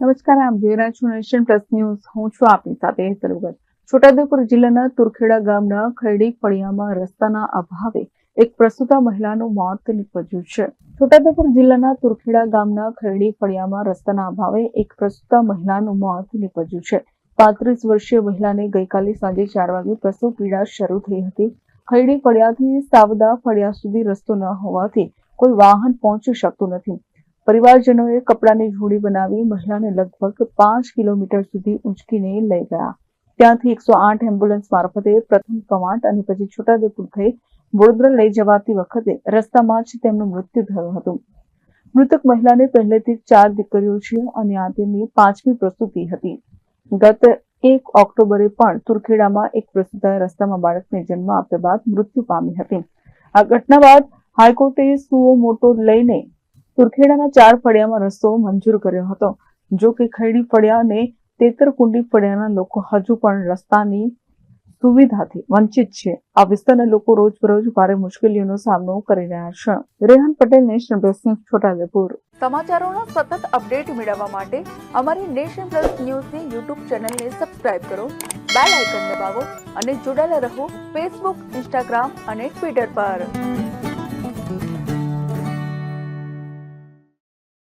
નમસ્કાર, આપ જોઈ રહ્યા છો નેશન પ્લસ ન્યૂઝ. હું છું આપની સાથે સરગત છોટાઉદેપુર જિલ્લાના તુરખેડા ગામના ખરડી ફળિયામાં રસ્તાના અભાવે એક પ્રસૂતા મહિલાનું મોત નીપજ્યું છે. છોટાઉદેપુર જિલ્લાના તુરખેડા ગામના ખરડી ફળિયામાં રસ્તાના અભાવે એક પ્રસૂતા મહિલાનું મોત નીપજ્યું છે. પાંત્રીસ વર્ષીય મહિલાને ગઈકાલે સાંજે ચાર વાગે પ્રસવ પીડા શરૂ થઈ હતી. ખરડી ફળિયાથી સાવદા ફળિયા સુધી રસ્તો ન હોવાથી કોઈ વાહન પહોંચી શકતું નથી. પરિવારજનોએ કપડાની ઝૂડી બનાવી મહિલાને લગભગ પાંચ કિલોમીટર સુધી ઉંચકીને લઈ ગયા. ત્યાંથી એકસો આઠ એમ્બ્યુલન્સ મારફતે પ્રથમ કમાટ અને પછી છોટાઉદેપુર થઈ વડોદરા લઈ જવાતી વખતે રસ્તામાં જ તેમનું મૃત્યુ થયું હતું. મૃતક મહિલાને પહેલેથી ચાર દીકરીઓ છે અને આ તેમની પાંચમી પ્રસૂતિ હતી. ગત એક ઓક્ટોબરે પણ તુરખેડામાં એક પ્રસૂતાએ રસ્તામાં બાળકને જન્મ આપ્યા બાદ મૃત્યુ પામી હતી. આ ઘટના બાદ હાઈકોર્ટે સુઓ મોટો લઈને તુરખેડાના ચાર ફળિયામાં રસ્તો મંજૂર કર્યો હતો. જો કે ખૈડી ફળિયા અને તેતરકુંડી ફળિયાના લોકો હજુ પણ રસ્તાની સુવિધાથી વંચિત છે. આ વિસ્તારના લોકો રોજબરોજ ભારે મુશ્કેલીઓનો સામનો કરી રહ્યા છે. Rehan Patel national plus news, Chhota Udepur. સમાચારોના સતત અપડેટ મેળવવા માટે અમારી નેશન પ્લસ ન્યૂઝની યુટ્યુબ ચેનલને સબસ્ક્રાઇબ કરો, બેલ આઇકન દબાવો અને જોડાયેલા રહો ફેસબુક, ઇન્સ્ટાગ્રામ અને ટ્વિટર પર.